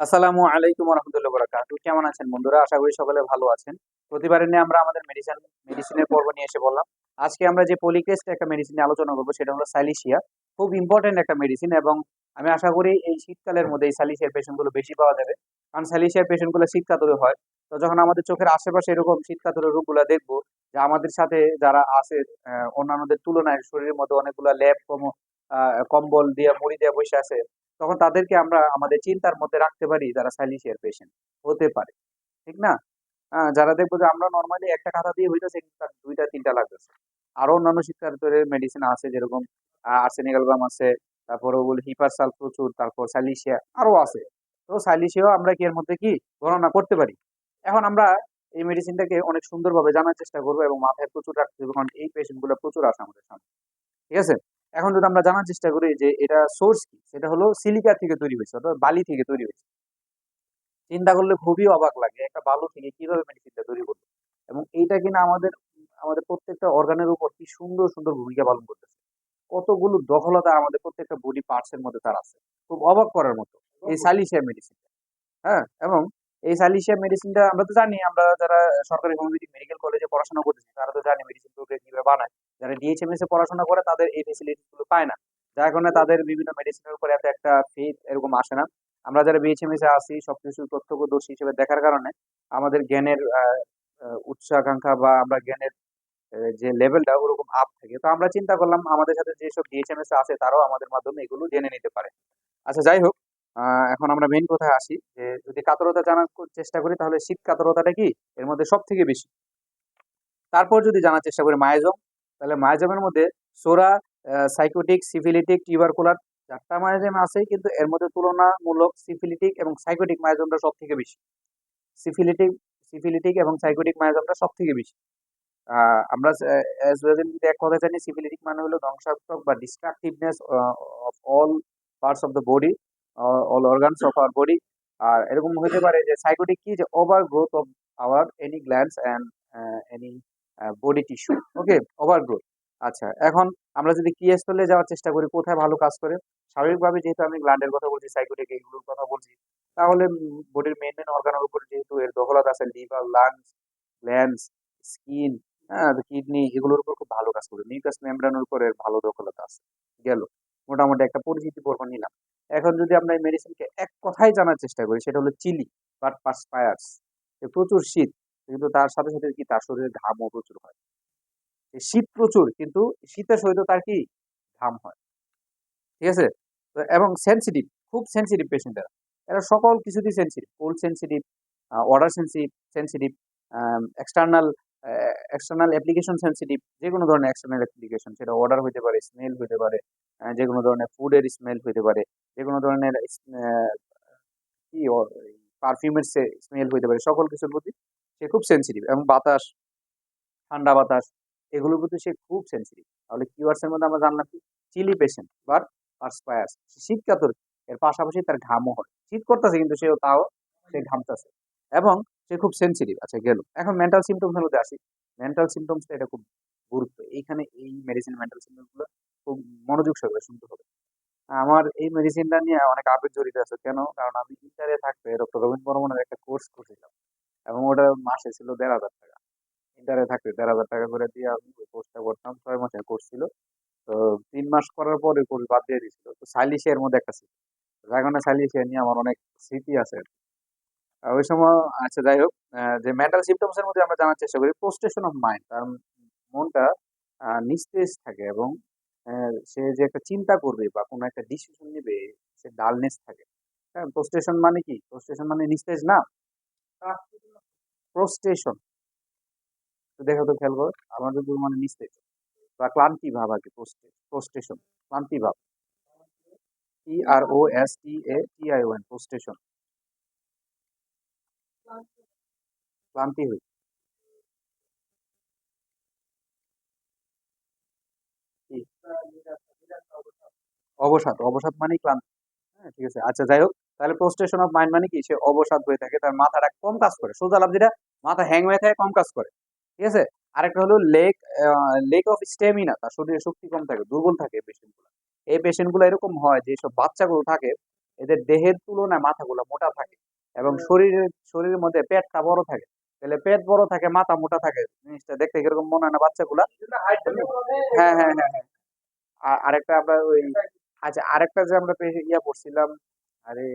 আসসালামু আলাইকুম রহমতুল্লাহ বরাকাতু। কেমন আছেন বন্ধুরা? আশা করি সকলে ভালো আছেন। প্রতিবারে নিয়ে আমরা আমাদের মেডিসিন মেডিসিনের পর্ব নিয়ে এসে বললাম। আজকে আমরা যে পলিক্রেস্ট একটা মেডিসিন নিয়ে আলোচনা করব, সেটা হলো সাইলিশিয়া খুব ইম্পর্টেন্ট একটা মেডিসিন এবং আমি আশা করি এই শীতকালের মধ্যে এই সাইলিশিয়ার পেশেন্টগুলো বেশি পাওয়া যাবে। কারণ সাইলিশিয়ার পেশেন্টগুলো শীতকাতরে হয়। তো যখন আমাদের চোখের আশেপাশে এরকম শীতকাতরের রোগগুলো দেখব, যে আমাদের সাথে যারা আছে অন্যান্যদের তুলনায় শরীরের মধ্যে অনেকগুলো ল্যাব কম কম্বল দিয়ে মুড়ি দিয়ে বসে আছে তখন তাদেরকে আমরা আমাদের চিন্তার মধ্যে রাখতে পারি যারা সাইলিশিয়ার পেশেন্ট হতে পারে। ঠিক না? যারা দেখব যে আমরা নর্মালি একটা কাঁথা দিয়ে হইতেছে তার দুইটা, তিনটা লাগতেছে। আরও অন্যান্য শীতকালের মেডিসিন আছে, যেরকম আর্সেনিক অ্যালবাম আছে, তারপরে বলি হিপারসাল প্রচুর, তারপর সাইলিশিয়া আরও আছে। তো সাইলিশিয়াও আমরা কি এর মধ্যে কি গণনা করতে পারি? এখন আমরা এই মেডিসিনটাকে অনেক সুন্দরভাবে জানার চেষ্টা করব এবং মাথায় প্রচুর রাখতে হবে, কারণ এই পেশেন্টগুলো প্রচুর আছে আমাদের সামনে। ঠিক আছে? এখন যদি আমরা জানার চেষ্টা করি যে এটা সোর্স কি সেটা হলো সিলিকা থেকে তৈরি হয়েছে অর্থাৎ বালি থেকে তৈরি হয়েছে। চিন্তা করলে খুবই অবাক লাগে একটা বালু থেকে কীভাবে মেডিসিনটা তৈরি করল? এবং এইটা কিনা আমাদের আমাদের প্রত্যেকটা অর্গানের উপর কি সুন্দর সুন্দর ভূমিকা পালন করতেছে। কতগুলো দখলতা আমাদের প্রত্যেকটা বডি পার্টস এর মধ্যে তার আছে। খুব অবাক করার মতো। এই সালিশিয়া মেডিসিন হ্যাঁ? এবং এই সালিশিয়া মেডিসিনটা আমরা তো জানি, আমরা যারা সরকারি হোমিওপ্যাথিক মেডিকেল কলেজে পড়াশোনা করতেছি, তারা তো জানি মেডিসিন কীভাবে বানায়। যারা ডিএইচএমএস এ পড়াশোনা করে, তাদের এই ফেসিলিটি গুলো পায় না। যার কারণে তাদের বিভিন্ন মেডিসিনের উপরে এত একটা ফেথ এরকম আসে না। আমরা যারা বিএইচএমএস এ আসি, সবকিছু প্রত্যক্ষদর্শী হিসেবে দেখার কারণে, আমাদের জ্ঞানের উচ্চাকাঙ্ক্ষা বা আমরা জ্ঞানের যে লেভেলটা ওরকম আপ থাকে। তো আমরা চিন্তা করলাম, আমাদের সাথে যেসব ডিএইচএমএস আছে, তারাও আমাদের মাধ্যমে এগুলো জেনে নিতে পারে। আচ্ছা যাই হোক এখন আমরা মেন কথায় আসি যে, যদি কাতরতা জানার চেষ্টা করি, তাহলে শীত কাতরতাটা কি? এর মধ্যে সব থেকে বেশি। তারপর যদি জানার চেষ্টা করি মায়াজম তাহলে মায়াজমের মধ্যে সোরা সাইকোটিক সিফিলিটিক টিউবারকুলার চারটা মায়াজম আছে কিন্তু এর মধ্যে তুলনামূলক সিফিলিটিক এবং সাইকোটিক মায়াজমটা সব থেকে বেশি। সিফিলিটিক সিফিলিটিক এবং সাইকোটিক মায়াজমটা সব থেকে বেশি আমরা যদি এক কথা জানি সিফিলিটিক মানে হলো ধ্বংসাত্মক বা destructiveness of all parts of the body all organs of our body আর এরকম হতে পারে যে সাইকোটিক কি? যে over growth of our any glands and any body tissue okay over growth আচ্ছা এখন আমরা যদি কি স্থলে যাওয়ার চেষ্টা করি, কোথায় ভালো কাজ করে? স্বাভাবিকভাবে যেহেতু আমি গ্ল্যান্ডের কথা বলছি সাইকোটিক এইগুলোর কথা বলছি, তাহলে বডির মেন মেন অর্গানের উপর যেহেতু এর দখলত আছে লিভার লাংস গ্ল্যান্ডস স্কিন হ্যাঁ কিডনি এগুলোর উপর খুব ভালো কাজ করবে মিউকাস মেমব্রেনের উপর এর ভালো দখলতা আছে। গেল। মোটামুটি একটা পরিচিতি পর্ব নিলাম। এখন যদি আমরা এই মেডিসিনকে এক কথায় জানার চেষ্টা করি, সেটা হলো চিলি বাট পার্সপায়ার্স প্রচুর শীত, কিন্তু তার সাথে সাথে কি তার শরীরে ঘামও প্রচুর হয়। শীত প্রচুর, কিন্তু শীতের সহিত তার কি? ঘাম হয়। ঠিক আছে? এবং সেন্সিটিভ খুব সেন্সিটিভ পেশেন্টেরা এরা। সকল কিছুতেই sensitive cold sensitive odour sensitive sensitive external external application sensitive যে কোনো ধরনের এক্সটার্নাল অ্যাপ্লিকেশন সেটা অর্ডার হতে পারে স্মেল হতে পারে যে কোনো ধরনের ফুডের স্মেল হইতে পারে যে কোনো ধরনের কি পারফিউমের স্মেল হইতে পারে, সকল কিছুর প্রতি সে খুব সেন্সিটিভ এবং বাতাস, ঠান্ডা বাতাস, এগুলোর প্রতি সে খুব সেন্সিটিভ তাহলে কিওয়ার্ডস এর মধ্যে আমরা জানলাম কি? চিলি পেশেন্ট বাট পার্সপায়ার্স শীত কাতর এর পাশাপাশি তার ঘামও হয়। শীত করতেছে কিন্তু সেও তাও সে ঘামতেছে এবং সে খুব সেন্সিটিভ আচ্ছা গেল। এখন মেন্টাল সিমটমস এর মধ্যে আসি। মেন্টাল সিমটমসটা এটা খুব গুরুত্ব। এইখানে এই মেডিসিন মেন্টাল সিমটমসগুলো খুব মনোযোগ সহকারে শুনতে হবে। আমার এই মেডিসিনটা নিয়ে অনেক আবেগ জড়িত আছে। কেন? কারণ আমি ইন্টারে থাকতে ডক্টর রবীন্দ্র বর্মনের একটা কোর্স করছিলাম এবং ওটা মাসে ছিল দেড় হাজার টাকা। ইন্টারে থাকতে দেড় হাজার টাকা করে দিয়ে আমি ওই কোর্সটা করতাম। ছয় মাসের কোর্স ছিল। তো তিন মাস করার পরে কোর্স বাদ দিয়ে দিয়েছিল। তো সাইলিশিয়া এর মধ্যে একটা ছিল কারণে সাইলিশিয়া নিয়ে আমার অনেক স্মৃতি আছে। ওই সময় আচ্ছা যাই হোক যে মেন্টাল সিমটমস এর মধ্যে আমরা জানার চেষ্টা করি প্রোস্টেশন অফ মাইন্ড তার মনটা নিস্তেজ থাকে এবং সে যে একটা চিন্তা করবে বা কোনো একটা ডিসিশন নেবে, সে ডালনেস থাকে। হ্যাঁ প্রোস্টেশন মানে কি? প্রোস্টেশন মানে নিস্তেজ না? প্রোস্টেশন দেখো তো খেয়াল করো, আমাদের মানে নিস্তেজ। বা ক্লান্তি ভাব আর কি প্রোস্টেশন ক্লান্তি ভাব। T R O S T A T I ওএন প্রোস্টেশন ক্লান্তি হই কি? অবসাদ অবসাদ মানে ক্লান্তি। হ্যাঁ ঠিক আছে। আচ্ছা যাই হোক তাহলে প্রোস্টেশন অফ মাইন্ড মানে কি? সে অবসাদ হয়ে থাকে তার মাথাটা কম কাজ করে। সোজা লাভ যেটা মাথা হ্যাং হয়ে থাকে কম কাজ করে। ঠিক আছে? আরেকটা হলো লেক লেক অফ স্টেমিনা তার শরীরে শক্তি কম থাকে দুর্বল থাকে পেশেন্টগুলো। এই পেশেন্টগুলো এরকম হয় যে সব বাচ্চাগুলো থাকে এদের দেহের তুলনায় মাথাগুলো মোটা থাকে এবং শরীরের শরীরের মধ্যে পেটটা বড় থাকে। তাহলে পেট বড় থাকে মাথা মোটা থাকে। জিনিসটা দেখতে কীরকম মনে হয় না বাচ্চাগুলা? হ্যাঁ হ্যাঁ হ্যাঁ হ্যাঁ। আর আরেকটা আমরা ওই আচ্ছা আরেকটা যে আমরা ইয়া পড়ছিলাম, আরে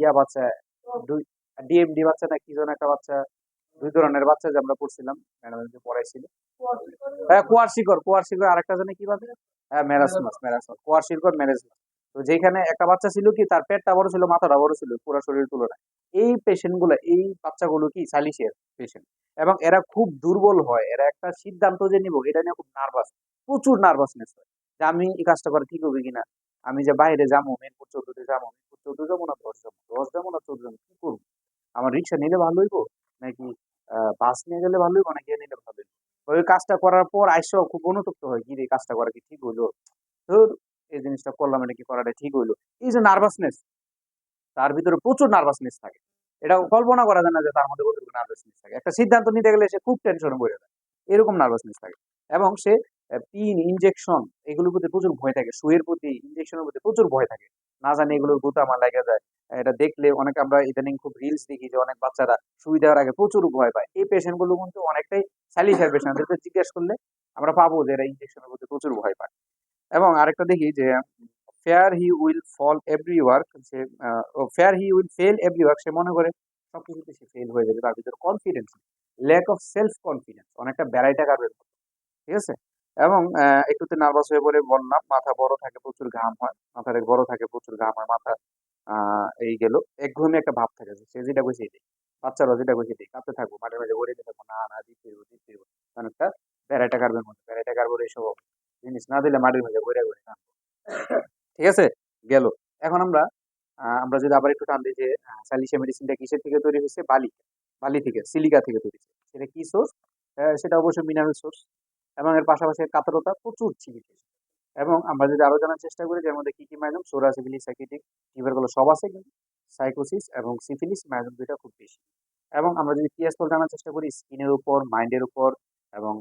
ইয়া বাচ্চা, দুই ডিএমডি বাচ্চা না কি একটা বাচ্চা, দুই ধরনের বাচ্চা যে আমরা পড়ছিলাম, ম্যাডাম যে পড়াইছিল। হ্যাঁ কুয়ার কুয়ার আরেকটা জানে কি বাচ্চা হ্যাঁ ম্যারাসমাস ম্যারাসমাস কুয়ার ম্যারাসমাস তো যেখানে একটা বাচ্চা ছিল কি, তার পেটটা বড় ছিল, মাথাটা বড় ছিল, পুরো শরীরের তুলনায়। এই পেশেন্টগুলো এই বাচ্চাগুলো কি, সালিশের পেশেন্ট। এবং এরা খুব দুর্বল হয়, এরা একটা সিদ্ধান্ত যে নিব, এটা নিয়ে খুব নার্ভাস। প্রচুর নার্ভাসনেস হয়। যে আমি এই কাজটা করে ঠিক হবে কিনা? আমি যে বাইরে যাব মেনপুর চৌধুরী যাব চৌধুরী যাব না, দশ যাব? দশ যাব না চোদ্দ কি করব? আমার রিক্সা নিলে ভালো হইবো? নাকি বাস নিয়ে গেলে ভালো হইবো? নাকি নিলে ভালো হইবো? ওই কাজটা করার পর আইসা খুব অনুতপ্ত হয়, কি এই কাজটা করা কি ঠিক হইল? ধর, এই জিনিসটা করলাম, এটা কি করাটা ঠিক হইল? এই যে নার্ভাসনেস তার ভিতরে প্রচুর নার্ভাসনেস থাকে। এটা কল্পনা করা যায় না যে তার মধ্যে কতটুকু নার্ভাসনেস থাকে। একটা সিদ্ধান্ত নিতে গেলে সে খুব টেনশনে পড়ে যায়। এরকম নার্ভাসনেস থাকে। এবং সে পিন ইনজেকশন এগুলোর প্রতি প্রচুর ভয় থাকে। সুয়ের প্রতি ইনজেকশনের প্রতি প্রচুর ভয় থাকে। না জানি এগুলোর গুতা আমার লেগে যায়। এটা দেখলে অনেক আমরা ইদানিং খুব রিলস দেখি যে অনেক বাচ্চারা সুই দেওয়ার আগে প্রচুর ভয় পায়। এই পেশেন্টগুলো কিন্তু অনেকটাই স্যালিশার পেশেন্ট এদেরকে জিজ্ঞেস করলে আমরা পাবো যে এরা ইনজেকশনের প্রতি প্রচুর ভয় পায়। এবং আরেকটা দেখি যে fear he will fall every work say fear he will fail every work সে মনে করে সবকিছুতে সে ফেল হয়ে যাবে। তার ভিতরে confidence lack of self confidence অনেকটা বেড়াইটা কারবের ঠিক আছে? এবং আহ, একটুতে নার্ভাস হয়ে পড়ে বললাম মাথা বড় থাকে প্রচুর ঘাম হয়। মাথার বড় থাকে প্রচুর ঘাম হয় মাথা আহ, এই গেল। একঘেয়েমি একটা ভাব থাকে সে যেটা কইছে এটাই। বাচ্চারা যেটা কইছে এটাই। কাঁপতে থাকব মাঝে মাঝে ওরে থাকব না না দিতে হইবো, দিতে হইবো। অনেকটা বেড়াইটা কারবের মতো বেড়াইটা কারবের এইসব জিনিস। না দিলে মাটির মাঝে ঘুরে ঘুরে কাঁদবো। ঠিক আছে? গেল। এখন আমরা আহ, আমরা যদি আবার একটু টান দিই যে সালিসা মেডিসিনটা কিসের থেকে তৈরি হয়েছে? বালি। বালি থেকে সিলিকা থেকে তৈরি হয়েছে। সেটা কি সোর্স সেটা অবশ্যই মিনারেল সোর্স এবং এর পাশাপাশি কাতরতা প্রচুর চিকিৎসা এবং আমরা যদি আরও জানার চেষ্টা করি যার মধ্যে কি কি মাইজম সোরা সিফিলিস সাইকিটিক ফিভারগুলো সব আছে কিন্তু সাইকোসিস এবং সিফিলিস মাইজম দুইটা খুব বেশি। এবং আমরা যদি পিএসপল জানার চেষ্টা করি, স্কিনের উপর, মাইন্ডের উপর এবং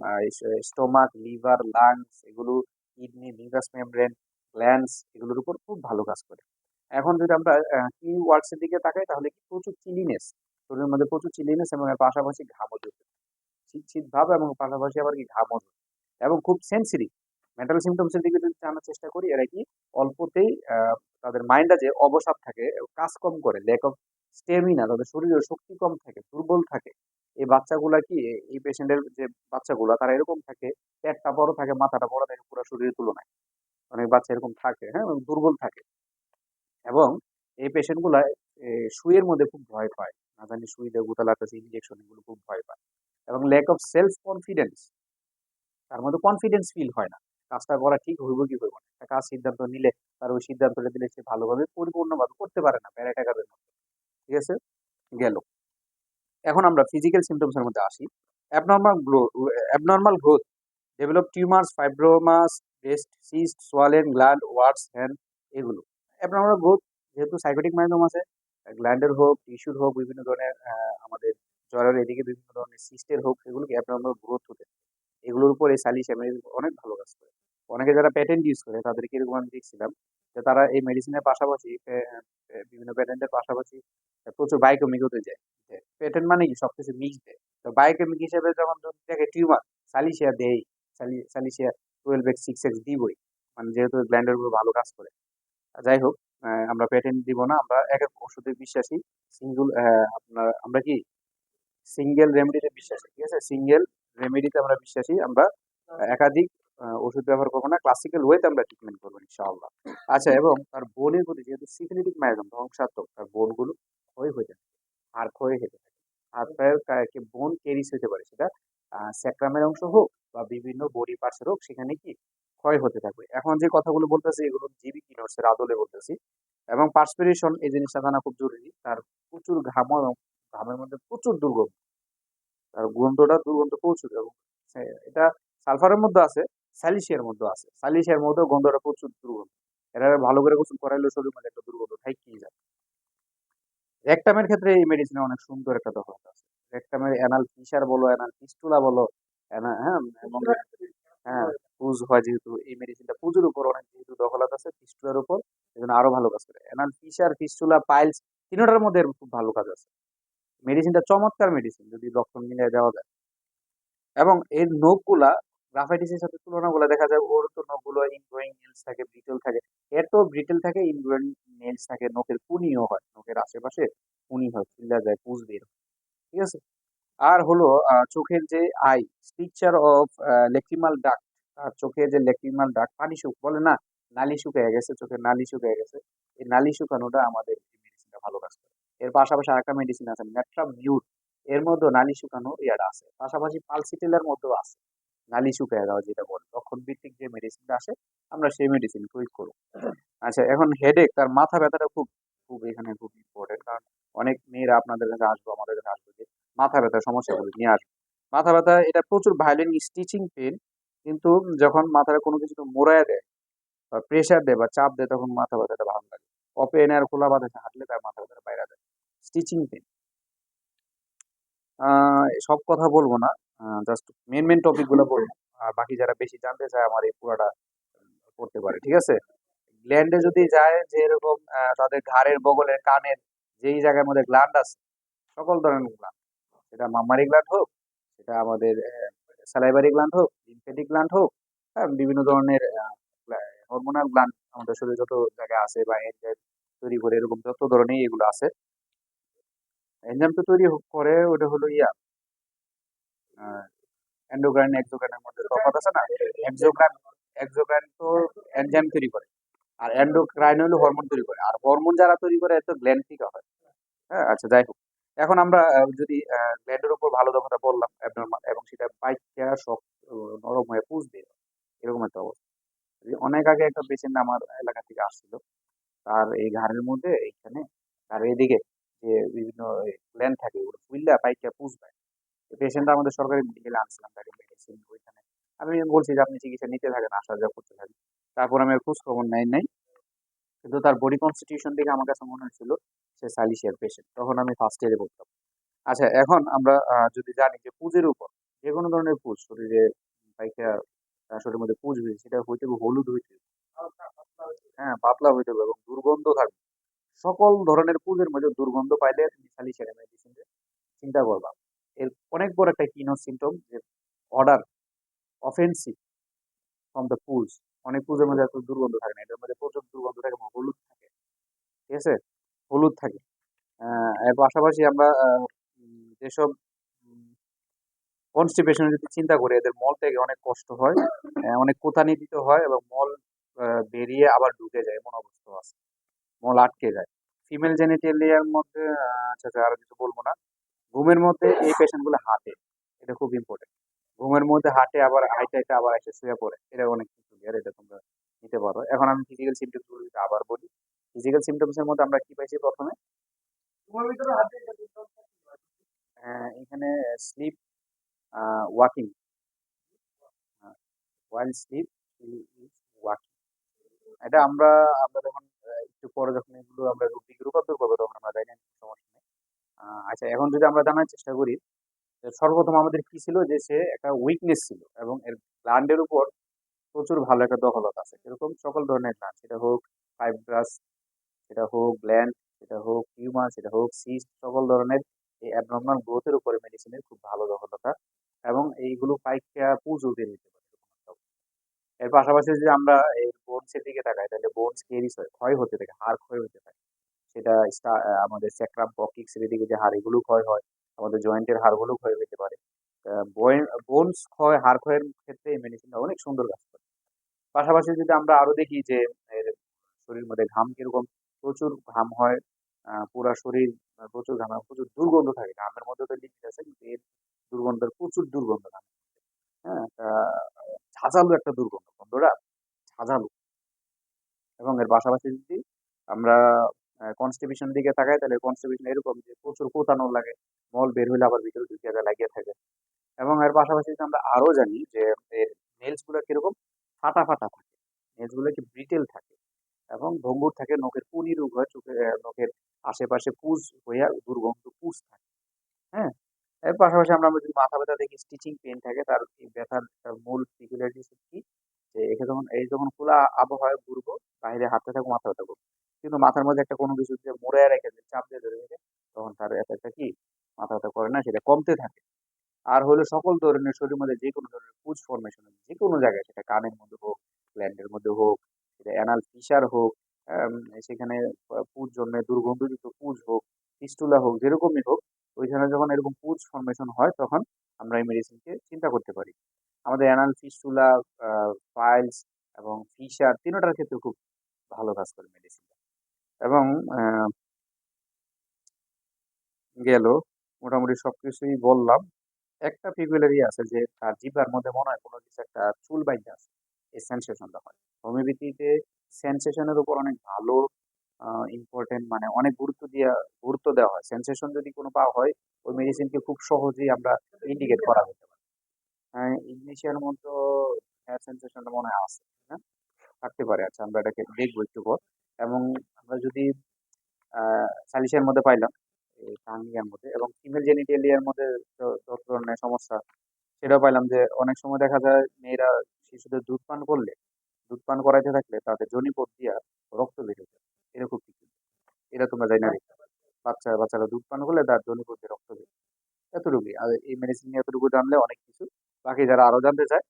স্টোমাক, লিভার লাংস এগুলো, কিডনি লিভাস মেমব্রেন গ্ল্যান্ডস এগুলোর উপর খুব ভালো কাজ করে। এখন যদি আমরা কি ওয়ার্ডস এর দিকে তাকাই, তাহলে কি প্রচুর চিলিনেস শরীরের মধ্যে প্রচুর চিলিনেস এবং এর পাশাপাশি ঘামও জ্বলতে শীত ভাব এবং পাশাপাশি আবার কি ঘামও জ্বলে। এবং খুব সেন্সিটিভ মেন্টাল সিমটমস এর দিকে যদি জানার চেষ্টা করি, এরা কি অল্পতেই তাদের মাইন্ডটা যে অবসাদ থাকে, কাজ কম করে ল্যাক অফ স্টেমিনা তাদের শরীরের শক্তি কম থাকে, দুর্বল থাকে। এই বাচ্চাগুলা কি, এই পেশেন্টের যে বাচ্চাগুলা, তারা এরকম থাকে, পেটটা বড় থাকে, মাথাটা বড় থাকে, পুরো শরীরের তুলনায়। অনেক বাচ্চা এরকম থাকে হ্যাঁ দুর্বল থাকে। এবং এই পেশেন্টগুলা সুইয়ের মধ্যে খুব ভয় পায়। না জানি সুই দিয়ে গুতা লাগতেছে ইনজেকশন এগুলো খুব ভয় পায়। এবং ল্যাক অফ সেলফ কনফিডেন্স তার মধ্যে কনফিডেন্স ফিল হয় না। কাজটা করা ঠিক হইব কি হইব না। একটা কাজ সিদ্ধান্ত নিলে তার ওই সিদ্ধান্তটা দিলে সে ভালোভাবে পরিপূর্ণভাবে করতে পারে না প্যারাটা কাজের মতো ঠিক আছে? গেল। এখন আমরা ফিজিক্যাল সিমটমস এর মধ্যে আসি। Abnormal growth abnormal growth develop tumours fibromas breast cyst swollen gland warts and এগুলো। অ্যাবনর্মাল গ্রোথ যেহেতু সাইকোটিক মাধ্যম আছে গ্ল্যান্ডের হোক টিস্যুর হোক, বিভিন্ন ধরনের আমাদের জ্বরের এদিকে বিভিন্ন ধরনের সিস্টের হোক, এগুলোকে অ্যাবনর্মাল গ্রোথ হতে। এগুলোর উপর এই সালিশ অনেক ভালো কাজ করে। অনেকে যারা প্যাটেন্ট ইউজ করে, তাদেরকে এরকম আমি দেখছিলাম যে তারা এই মেডিসিনের পাশাপাশি বিভিন্ন প্যাটেন্টের পাশাপাশি প্রচুর বায়োকেমিক হতে যায় প্যাটেন্ট মানে কি? সবকিছু মিক্স দেয়। তো বায়োকেমিক হিসেবে যখন দেখে টিউমার সালিশিয়া দেয় সালি- silicea twelve X six X দিবই। মানে যেহেতু গ্ল্যান্ডের উপর ভালো কাজ করে। যাই হোক আমরা প্যাটেন্ট দিব না, আমরা এক এক ওষুধে বিশ্বাসী। সিঙ্গল আপনার, আমরা কি? সিঙ্গেল রেমেডিতে বিশ্বাসী, ঠিক আছে? সিঙ্গেল রেমেডিতে আমরা বিশ্বাসী আমরা একাধিক আহ, ওষুধ ব্যবহার করব না ক্লাসিক্যাল ওয়েতে আমরা ট্রিটমেন্ট করব ইনশাআল্লাহ। আচ্ছা এবং তার বোনের প্রতি যেহেতু সিফিলিটিক মাইজম ধ্বংসাত্মক তার বোনগুলো ক্ষয় হয়ে যায় আর ক্ষয় হতে থাকে হাত পায়ের কা- বোন কেরিস হতে পারে সেটা স্যাক্রামের অংশ হোক বা বিভিন্ন বডি পার্টসের হোক সেখানে কি ক্ষয় হতে থাকবে। এখন যে কথাগুলো বলতেছি এগুলো জিবি কিনোর্সের আদলে বলতেছি। এবং পার্সপিরেশন এই জিনিসটা জানা খুব জরুরি তার প্রচুর ঘাম এবং ঘামের মধ্যে প্রচুর দুর্গন্ধ। তার গন্ধটা দুর্গন্ধ প্রচুর এবং এটা সালফারের মধ্যে আছে স্যালিশিয়ার মধ্যে আছে। স্যালিশিয়ার মধ্যেও গন্ধটা প্রচুর দুর্গন্ধ। এটা ভালো করে গোসল করাইলে শরীর মধ্যে একটা দুর্গন্ধ থাইকেই যায়। রেকটামের ক্ষেত্রে এই মেডিসিনে অনেক সুন্দর একটা দখল আছে। রেকটামের অ্যানাল ফিশার বলো অ্যানাল ফিস্টুলা বলো হ্যাঁ হ্যাঁ পুজ হয় যেহেতু এই মেডিসিনটা পুজের উপর অনেক যেহেতু দখলত আছে ফিস্টুলার উপর এজন্য আরও ভালো কাজ করে। এনাল ফিশার ফিস্টুলা পাইলস তিনটার মধ্যে খুব ভালো কাজ আছে। মেডিসিনটা চমৎকার মেডিসিন যদি লক্ষণ মিলিয়ে দেওয়া যায়। এবং এর নখগুলা গ্রাফাইটিসের সাথে তুলনা করলে দেখা যায় ওর তো নখগুলো ইনগ্রোয়িং নেলস থাকে ব্রিটেল থাকে। এর তো ব্রিটেল থাকে ইনগ্রোয়িং নেলস থাকে, নখের কুনিও হয়, নখের আশেপাশে কুনি হয় ফুল্লা যায় পুজ বের। ঠিক আছে? আর হলো চোখের যে আই স্ট্রিকচার অফ লেক্রিমাল ডাক আর চোখের যে লেক্রিমাল ডাক পানি শুক, বলে না, নালি শুকিয়ে গেছে, চোখের নালি শুকিয়ে গেছে। এই নালি শুকানোটা আমাদের মেডিসিনটা ভালো কাজ করে। এর পাশাপাশি আরেকটা মেডিসিন আছে ন্যাট্রাম মিউট এর মধ্যে নালি শুকানো ইয়াটা আছে, পাশাপাশি পালসিটেলের মধ্যেও আছে। নালি শুকিয়ে যাওয়া যেটা বলে লক্ষণ ভিত্তিক যে মেডিসিনটা আসে, আমরা সেই মেডিসিন প্রয়োগ করব। আচ্ছা এখন হেডেক তার মাথা ব্যথাটা খুব খুব এখানে খুব ইম্পর্টেন্ট কারণ অনেক মেয়েরা আপনাদের কাছে আসব, আমাদের কাছে আসবে যে মাথা ব্যথার সমস্যাগুলো নিয়ে আসবে। মাথা ব্যথা, এটা প্রচুর ভায়োলেন্ট স্টিচিং পেন কিন্তু যখন মাথায় কোনো কিছু মোড়ায় দেয়, বা প্রেশার দেয়, বা চাপ দেয়, তখন মাথা ব্যথাটা ভালো লাগে। অপেন আর খোলা বাতাসে হাঁটলে তার মাথা ব্যথাটা বাইরে স্টিচিং পেন সব কথা বলব না। জাস্ট মেন মেন টপিকগুলো বলব। আর বাকি যারা বেশি জানতে চায় আমার এই পুরাটা করতে পারে, ঠিক আছে? গ্ল্যান্ডে যদি যায় যে এরকম তাদের ঘাড়ের, বগলের, কানের যেই জায়গার মধ্যে গ্ল্যান্ড আছে, সকল ধরনের গ্ল্যান্ড সেটা মামারি গ্ল্যান্ড হোক, সেটা আমাদের স্যালাইভারি গ্ল্যান্ড হোক লিম্ফেটিক গ্ল্যান্ড হোক হ্যাঁ বিভিন্ন ধরনের হরমোনাল গ্ল্যান্ড আমাদের শরীরে যত জায়গায় আছে বা এনজাইম তৈরি করে এরকম যত ধরনের এগুলো আছে এনজাইম তো তৈরি করে ওটা হলো ইয়া এন্ডোক্রাইন এক্সোক্রাইনের মধ্যে তফাৎ আছে না? এক্সোক্রাইন এক্সোক্রাইন তো এনজাইম তৈরি করে, আর এন্ডোক্রাইন হলো হরমোন তৈরি করে, আর হরমোন যারা তৈরি করে, এত গ্ল্যান্ড হয়। হ্যাঁ আচ্ছা যাই হোক। এখন আমরা যদি গ্ল্যান্ডের উপর ভালো দক্ষতা বললাম, abnormal, এবং সেটা পাইকা সব নরম হয়ে পুষ দিয়ে এরকম একটা অবস্থা। অনেক আগে একটা পেশেন্ট আমার এলাকা থেকে আসছিল, তার এই ঘাড়ের মধ্যে, এইখানে আর এদিকে যে বিভিন্ন গ্ল্যান্ড থাকে ওগুলো ফুললা পাইকা পুষ দেয় পেশেন্ট আমাদের সরকারি মেডিকেলে আনছিলাম তাকে মেডিসিন ওইখানে। আমি বলছি যে আপনি চিকিৎসা নিতে থাকেন আসা যাওয়া করতে থাকেন। তারপর আমি আর খোঁজ খবর নাই নাই। কিন্তু তার বডি কনস্টিটিউশন দেখে আমার কাছে মনে হয়েছিল সে সালিশিয়ার পেশেন্ট তখন আমি ফার্স্ট ইয়ারে পড়তাম আচ্ছা এখন আমরা যদি জানি যে পুজের উপর যে কোনো ধরনের পুজ শরীরে পাইকা আহ, শরীরের মধ্যে পুজ হয়েছে সেটা হইতে হলুদ হইতে হ্যাঁ পাতলা হইতে হবে এবং দুর্গন্ধ থাকবে। সকল ধরনের পুজের মধ্যে দুর্গন্ধ পাইলে তুমি সালিশিয়ারে মেডিসিন চিন্তা করবা এর অনেক বড় একটা কিনো সিমটম যে অর্ডার অফেন্সিভ ফ্রম দ্য পুজ অনেক পুজোর মধ্যে এত দুর্গন্ধ থাকে না। এটার মধ্যে প্রচুর দুর্গন্ধ থাকে হলুদ থাকে। ঠিক আছে? হলুদ থাকে। এর পাশাপাশি আমরা যেসব কনস্টিপেশন যদি চিন্তা করি, এদের মল থেকে অনেক কষ্ট হয়। অনেক কোথানি দিতে হয় এবং মল বেরিয়ে আবার ঢুকে যায় এমন অবস্থা আছে। মল আটকে যায়। ফিমেল জেনিটেলিয়ার মধ্যে আচ্ছা আচ্ছা, আরও কিছু বলব না। ঘুমের মধ্যে এই পেশেন্টগুলো হাঁটে। এটা খুব ইম্পর্টেন্ট ঘুমের মধ্যে হাঁটে আবার হাইটে হাইটে আবার এসে শুয়ে পড়ে। এটা অনেক কিছু ক্লিয়ার এটা তোমরা নিতে পারো। এখন আমি ফিজিক্যাল সিমটমসগুলো যদি আবার বলি ফিজিক্যাল সিমটমস এর মধ্যে আমরা কি পাইছি প্রথমে? আহ, এখানে sleep walking while sleep walking এটা আমরা আমরা যখন পরে যখন এগুলো আমরা রুটিকে রূপান্তর করব, তখন আমরা জানি সমস্যা নেই। আচ্ছা এখন যদি আমরা জানার চেষ্টা করি সর্বপ্রথম আমাদের কি ছিল? যে সে একটা উইকনেস ছিল এবং এর গ্ল্যান্ডের উপর প্রচুর ভালো একটা দখলত আছে। এরকম সকল ধরনের গ্ল্যান্ড সেটা হোক ফাইব্রাস সেটা হোক গ্ল্যান্ড সেটা হোক টিউমার সেটা হোক সিস্ট সকল ধরনের এই অ্যাবনর্মাল গ্রোথের উপরে মেডিসিনের খুব ভালো দখলতা এবং এইগুলো পাইকা পুজো বের হতে পারে। এর পাশাপাশি যদি আমরা এই বোনসের দিকে তাকাই, তাহলে বোনস কেরিস হয়? ক্ষয় হতে থাকে, হাড় ক্ষয় হতে থাকে। সেটা আমাদের স্যাক্রাম পকিক্স এর দিকে যে হাড় এগুলো ক্ষয় হয়, আমাদের জয়েন্টের হাড়গুলো ক্ষয় হতে পারে। বোনস ক্ষয়, হাড় ক্ষয়ের ক্ষেত্রে এই মেডিসিনটা অনেক সুন্দর কাজ করে। পাশাপাশি যদি আমরা আরও দেখি যে, এর শরীরের মধ্যে ঘাম কীরকম, প্রচুর ঘাম হয় পুরা শরীর প্রচুর ঘাম প্রচুর দুর্গন্ধ থাকে। ঘামের মধ্যে তো লিপিড আছে, কিন্তু এর দুর্গন্ধের প্রচুর দুর্গন্ধ ঘাম হ্যাঁ। ঝাঁঝালো একটা দুর্গন্ধ গন্ধটা ঝাঁঝালো। এবং এর পাশাপাশি যদি আমরা কনস্টিপেশন দিকে তাকাই, তাহলে কনস্টিপেশন এরকম যে প্রচুর কোতানো লাগে, মল বের হইলে আবার ভিতরে দুই জায়গায় লাগিয়ে থাকে। এবং এর পাশাপাশি যদি আমরা আরও জানি যে এর নেলসগুলো কীরকম, ফাটা ফাটা থাকে। নেলসগুলো কি ব্রিটেল থাকে। এবং ভঙ্গুর থাকে, নখের পুনি রোগ হয়, চোখে নখের আশেপাশে পুজ হইয়া দুর্গন্ধ পুজ থাকে। হ্যাঁ? এর পাশাপাশি আমরা যদি মাথা ব্যথা দেখি স্টিচিং পেন থাকে, তার এই ব্যথার মূল সিকুলারিটি কি? যে একে যখন, এই যখন খোলা আবহাওয়ায় ঘুরবো, বাইরে হাতে থাকব, মাথা ব্যথা করব। কিন্তু মাথার মধ্যে একটা কোনো কিছু যে মুড়ে রেখে, যে চাপ দিয়ে ধরে রেখে, তখন তার এফেক্টটা কি? মাথা ব্যথা করে না, সেটা কমতে থাকে। আর হলো সকল ধরনের শরীরের মধ্যে যে কোনো ধরনের পুজ ফর্মেশন যে কোনো জায়গায়, সেটা কানের মধ্যে হোক গ্ল্যান্ডের মধ্যে হোক, সেটা অ্যানাল ফিসার হোক সেখানে পুজ জন্মে দুর্গন্ধযুক্ত পুজ হোক ফিস্টুলা হোক, যেরকমই হোক ওইখানে যখন এরকম পুজ ফর্মেশন হয়, তখন আমরা এই মেডিসিনকে চিন্তা করতে পারি। আমাদের অ্যানাল ফিস্টুলা ফাইলস এবং ফিসার তিনোটার ক্ষেত্রে খুব ভালো কাজ করে মেডিসিনটা এবং গেল, মোটামুটি সবকিছুই বললাম। একটা পিকুলারি আছে যে, তার জিভার মধ্যে মনে হয় কোনো কিছু একটা চুল বাইতে আছে, এই সেন্সেশনটা হয়। হোমিওপ্যাথিতে সেন্সেশনের উপর অনেক ভালো ইম্পর্টেন্ট মানে অনেক গুরুত্ব দিয়া, গুরুত্ব দেওয়া হয়। সেন্সেশন যদি কোনো পাওয়া হয়, ওই মেডিসিনকে খুব সহজেই আমরা ইন্ডিকেট করা যেতে পারে। ইংলিশের মধ্যে হেয়ার সেন্সেশনটা মনে হয় আছে হ্যাঁ? থাকতে পারে। আচ্ছা আমরা এটাকে দেখব একটু পর। এবং আমরা যদি সালিশের মধ্যে পাইলাম টাঙ্গিয়ার মধ্যে, এবং ফিমেল জেনিটেলিয়ার মধ্যে ধরনের সমস্যা, সেটাও পাইলাম যে, অনেক সময় দেখা যায় মেয়েরা শিশুদের দুধ পান করলে, দুধ পান করাইতে থাকলে তাদের জনিপথ দিয়া রক্ত যায়। এরকম কিছু। এটা তোমরা জানি না বাচ্চা, বাচ্চারা দুধ পান করলে তার জনিপথ দিয়ে রক্ত যায়। এতটুকুই। আর এই মেডিসিন নিয়ে এতটুকু জানলে অনেক কিছু। বাকি যারা আরও জানতে চায়,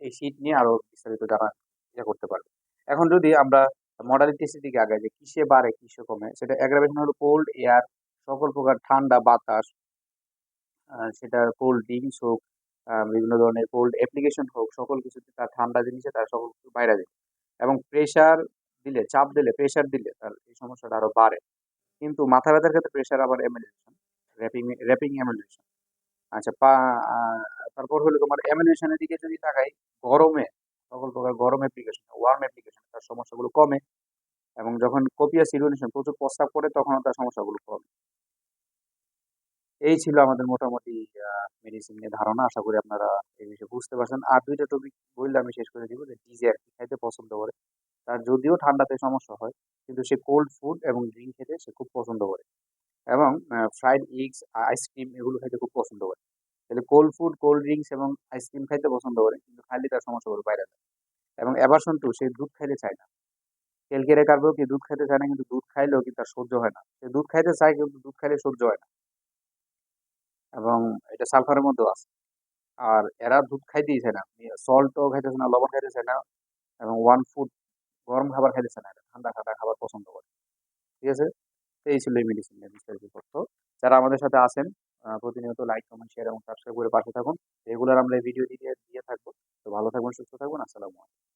এই শীট নিয়ে আরও বিস্তারিত জানা ইয়ে করতে পারবে। এখন যদি আমরা মডালিটিসের দিকে আগে যে কিসে বাড়ে, কিসে কমে, সেটা অ্যাগ্রাভেশন হলো কোল্ড এয়ার সকল প্রকার ঠান্ডা, বাতাস সেটা কোল্ড ড্রিঙ্কস হোক বিভিন্ন ধরনের কোল্ড অ্যাপ্লিকেশন হোক, সকল কিছুতে তার ঠান্ডা জিনিসে তার সকল কিছু বাইরে যায়। এবং প্রেশার দিলে, চাপ দিলে প্রেশার দিলে তার এই সমস্যাটা আরও বাড়ে। কিন্তু মাথা ব্যথার ক্ষেত্রে প্রেশার আবার এমএলএশন র্যাপিং র্যাপিং এমএলএশন আচ্ছা পা তারপর হলো তোমার এমএলএশনের দিকে যদি তাকাই, গরমে, সকল প্রকার গরম অ্যাপ্লিকেশন ওয়ার্ম অ্যাপ্লিকেশন তার সমস্যাগুলো কমে এবং যখন কোপিয়াস ইউরিনেশন প্রচুর প্রস্তাব করে, তখনও তার সমস্যাগুলো কমে। এই ছিল আমাদের মোটামুটি মেডিসিন নিয়ে ধারণা। আশা করি আপনারা এই বিষয়ে বুঝতে পারছেন। আর দুইটা টপিক বললে আমি শেষ করে দিব, যে ডিজে আর কি খাইতে পছন্দ করে। তার যদিও ঠান্ডাতে সমস্যা হয়, কিন্তু সে কোল্ড ফুড এবং ড্রিঙ্ক খেতে সে খুব পছন্দ করে। এবং ফ্রাইড এগস আইসক্রিম এগুলো খাইতে খুব পছন্দ করে। তাহলে কোল্ড ফুড কোল্ড ড্রিঙ্কস এবং আইসক্রিম খাইতে পছন্দ করে, কিন্তু খাইলে তার সমস্যা করে বাইরে যায়। এবং অ্যাভারশন টু সে দুধ খাইতে চায় না। কেলকেরে কারবেও কি দুধ খাইতে চায় না, কিন্তু দুধ খাইলেও কিন্তু তার সহ্য হয় না। সে দুধ খাইতে চায়, কিন্তু দুধ খাইলে সহ্য হয় না। এবং এটা সালফারের মধ্যেও আছে। আর এরা দুধ খাইতেই চায় না। সল্টও খাইতেছে না, লবণ খাইতে চায় না। এবং ওয়ান ফুড গরম খাবার খাইতেছে না ঠান্ডা ঠান্ডা খাবার পছন্দ করে। ঠিক আছে? তো এই ছিল এই মেডিসিন বিস্তারিত তথ্য যারা আমাদের সাথে আসেন প্রতিনিয়ত লাইক কমেন্ট শেয়ার এবং সাবস্ক্রাইব করে পাশে থাকুন। রেগুলার আমরা এই ভিডিও দিয়ে দিয়ে থাকব। তো ভালো থাকবেন, সুস্থ থাকবেন, আসসালামু আলাইকুম।